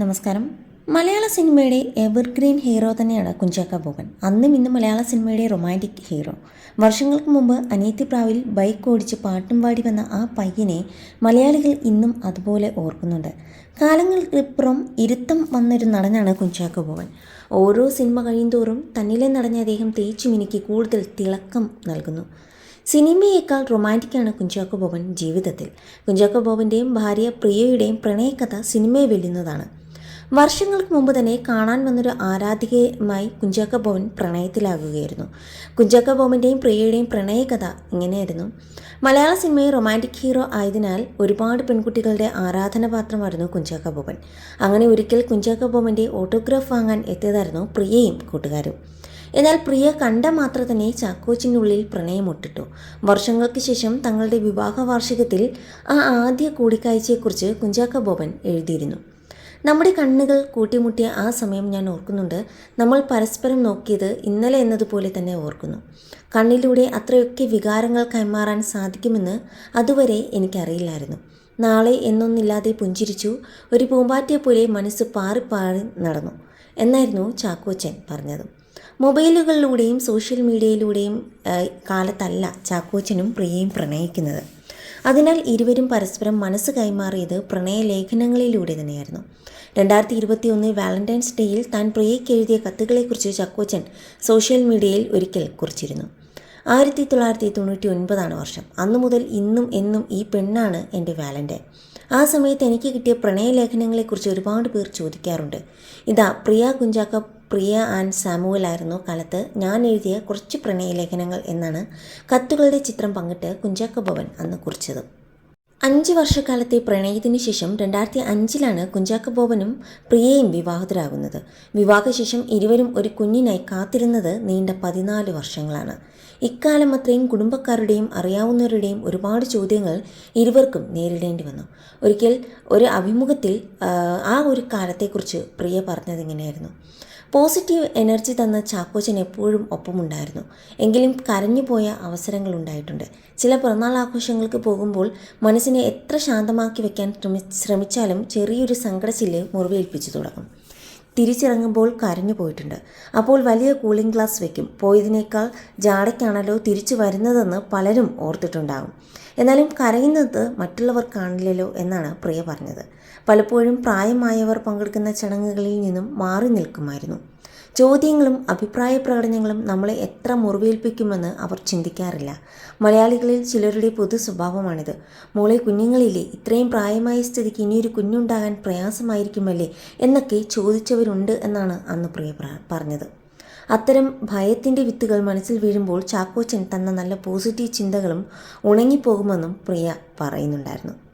നമസ്കാരം. മലയാള സിനിമയുടെ evergreen hero തന്നെയാണ് കുഞ്ചാക്ക ബോബൻ അന്നും ഇന്നും മലയാള സിനിമയുടെ റൊമാന്റിക് ഹീറോ. വർഷങ്ങൾക്ക് മുമ്പ് അനിയത്തിപ്രാവിൽ ബൈക്ക് ഓടിച്ച് പാട്ടും പാടി വന്ന ആ പയ്യനെ മലയാളികൾ ഇന്നും അതുപോലെ ഓർക്കുന്നുണ്ട്. കാലങ്ങൾക്കിപ്പുറം ഇരുത്തം വന്നൊരു നടനാണ് കുഞ്ചാക്ക ബോബൻ ഓരോ സിനിമ കഴിയുന്തോറും തന്നിലെ നടനെ അദ്ദേഹം തേച്ചു മിനുക്കി കൂടുതൽ തിളക്കം നൽകുന്നു. സിനിമയേക്കാൾ റൊമാന്റിക്കാണ് കുഞ്ചാക്കോ ബോബൻ ജീവിതത്തിൽ. കുഞ്ചാക്കോ ബോബന്റെയും ഭാര്യ പ്രിയയുടെയും പ്രണയകഥ സിനിമയെ വെല്ലുന്നതാണ്. വർഷങ്ങൾക്ക് മുമ്പ് തന്നെ കാണാൻ വന്നൊരു ആരാധികയുമായി കുഞ്ചാക്ക ബോബൻ പ്രണയത്തിലാകുകയായിരുന്നു. കുഞ്ചാക്ക ബോബന്റെയും പ്രിയയുടെയും പ്രണയകഥ ഇങ്ങനെയായിരുന്നു. മലയാള സിനിമയിൽ റൊമാന്റിക് ഹീറോ ആയതിനാൽ ഒരുപാട് പെൺകുട്ടികളുടെ ആരാധനപാത്രമായിരുന്നു കുഞ്ചാക്ക ബോബൻ. അങ്ങനെ ഒരിക്കൽ കുഞ്ചാക്ക ബോബന്റെ ഓട്ടോഗ്രാഫ് വാങ്ങാൻ എത്തിയതായിരുന്നു പ്രിയയും കൂട്ടുകാരും. എന്നാൽ പ്രിയ കണ്ട മാത്ര തന്നെ ചാക്കോച്ചിനുള്ളിൽ പ്രണയമൊട്ടിട്ടു. വർഷങ്ങൾക്ക് ശേഷം തങ്ങളുടെ വിവാഹ വാർഷികത്തിൽ ആ ആദ്യ കൂടിക്കാഴ്ചയെക്കുറിച്ച് കുഞ്ചാക്ക ബോബൻ എഴുതിയിരുന്നു. നമ്മുടെ കണ്ണുകൾ കൂട്ടിമുട്ടിയ ആ സമയം ഞാൻ ഓർക്കുന്നുണ്ട്. നമ്മൾ പരസ്പരം നോക്കിയത് ഇന്നലെ എന്നതുപോലെ തന്നെ ഓർക്കുന്നു. കണ്ണിലൂടെ അത്രയൊക്കെ വികാരങ്ങൾ കൈമാറാൻ സാധിക്കുമെന്ന് അതുവരെ എനിക്കറിയില്ലായിരുന്നു. നാളെ എന്നൊന്നില്ലാതെ പുഞ്ചിരിച്ചു ഒരു പൂമ്പാറ്റയെ പോലെ മനസ്സ് പാറി പാറി നടന്നു എന്നായിരുന്നു ചാക്കോച്ചൻ പറഞ്ഞത്. മൊബൈലുകളിലൂടെയും സോഷ്യൽ മീഡിയയിലൂടെയും കാലത്തല്ല ചാക്കോച്ചനും പ്രിയയും പ്രണയിക്കുന്നത്. അതിനാൽ ഇരുവരും പരസ്പരം മനസ്സ് കൈമാറിയത് പ്രണയലേഖനങ്ങളിലൂടെ തന്നെയായിരുന്നു. രണ്ടായിരത്തി ഇരുപത്തി ഒന്നിൽ വാലന്റൈൻസ് ഡേയിൽ താൻ പ്രിയയ്ക്ക് എഴുതിയ കത്തുകളെക്കുറിച്ച് ചക്കോച്ചൻ സോഷ്യൽ മീഡിയയിൽ ഒരിക്കൽ കുറിച്ചിരുന്നു. ആയിരത്തി തൊള്ളായിരത്തി തൊണ്ണൂറ്റി ഒൻപതാണ് വർഷം. അന്നു മുതൽ ഇന്നും എന്നും ഈ പെണ്ണാണ് എന്റെ വാലന്റെ ആ സമയത്ത് എനിക്ക് കിട്ടിയ പ്രണയ ലേഖനങ്ങളെക്കുറിച്ച് ഒരുപാട് പേർ ചോദിക്കാറുണ്ട്. ഇതാ പ്രിയ കുഞ്ചാക്ക പ്രിയ ആൻഡ് സാമുവലായിരുന്നു കാലത്ത്. ഞാൻ എഴുതിയ കുറച്ച് പ്രണയലേഖനങ്ങൾ എന്നാണ് കത്തുകളുടെ ചിത്രം പങ്കിട്ട് കുഞ്ചാക്ക ഭവൻ അന്ന് കുറിച്ചത്. അഞ്ച് വർഷക്കാലത്തെ പ്രണയത്തിന് ശേഷം രണ്ടായിരത്തി അഞ്ചിലാണ് കുഞ്ചാക്ക ബോബനും പ്രിയയും വിവാഹിതരാകുന്നത്. വിവാഹശേഷം ഇരുവരും ഒരു കുഞ്ഞിനായി കാത്തിരുന്നത് നീണ്ട പതിനാല് വർഷങ്ങളാണ്. ഇക്കാലം അത്രയും കുടുംബക്കാരുടെയും അറിയാവുന്നവരുടെയും ഒരുപാട് ചോദ്യങ്ങൾ ഇരുവർക്കും നേരിടേണ്ടി വന്നു. ഒരിക്കൽ ഒരു അഭിമുഖത്തിൽ ആ ഒരു കാലത്തെക്കുറിച്ച് പ്രിയ പറഞ്ഞതിങ്ങനെയായിരുന്നു പോസിറ്റീവ് എനർജി തന്ന ചാക്കോച്ചൻ എപ്പോഴും ഒപ്പമുണ്ടായിരുന്നു. എങ്കിലും കരഞ്ഞുപോയ അവസരങ്ങൾ ഉണ്ടായിട്ടുണ്ട്. ചില പിറന്നാൾ ആഘോഷങ്ങൾക്ക് പോകുമ്പോൾ മനസ്സിനെ എത്ര ശാന്തമാക്കി വെക്കാൻ ശ്രമിച്ചാലും ചെറിയൊരു സങ്കടച്ചിൽ മുറിവേൽപ്പിച്ചു തുടങ്ങും. തിരിച്ചിറങ്ങുമ്പോൾ കരഞ്ഞു പോയിട്ടുണ്ട്. അപ്പോൾ വലിയ കൂളിംഗ് ഗ്ലാസ് വെക്കും. പോയതിനേക്കാൾ ജാടയ്ക്കാണല്ലോ തിരിച്ചു വരുന്നതെന്ന് പലരും ഓർത്തിട്ടുണ്ടാകും. എന്നാലും കരയുന്നത് മറ്റുള്ളവർ കാണില്ലല്ലോ എന്നാണ് പ്രിയ പറഞ്ഞത്. പലപ്പോഴും പ്രായമായവർ പങ്കെടുക്കുന്ന ചടങ്ങുകളിൽ നിന്നും മാറി നിൽക്കുമായിരുന്നു. ചോദ്യങ്ങളും അഭിപ്രായ പ്രകടനങ്ങളും നമ്മളെ എത്ര മുറിവേൽപ്പിക്കുമെന്ന് അവർ ചിന്തിക്കാറില്ല. മലയാളികളിൽ ചിലരുടെ പൊതു സ്വഭാവമാണിത്. മോളെ കുഞ്ഞുങ്ങളില്ലേ ഇത്രയും പ്രായമായ സ്ഥിതിക്ക് ഇനിയൊരു കുഞ്ഞുണ്ടാകാൻ പ്രയാസമായിരിക്കുമല്ലേ എന്നൊക്കെ ചോദിച്ചവരുണ്ട് എന്നാണ് അന്ന് പ്രിയ പറഞ്ഞത്. അത്തരം ഭയത്തിന്റെ വിത്തുകൾ മനസ്സിൽ വീഴുമ്പോൾ ചാക്കോച്ചൻ തന്ന നല്ല പോസിറ്റീവ് ചിന്തകളും ഉണങ്ങിപ്പോകുമെന്നും പ്രിയ പറയുന്നുണ്ടായിരുന്നു.